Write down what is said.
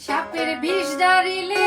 সাপের বিষ দাঁড়িলে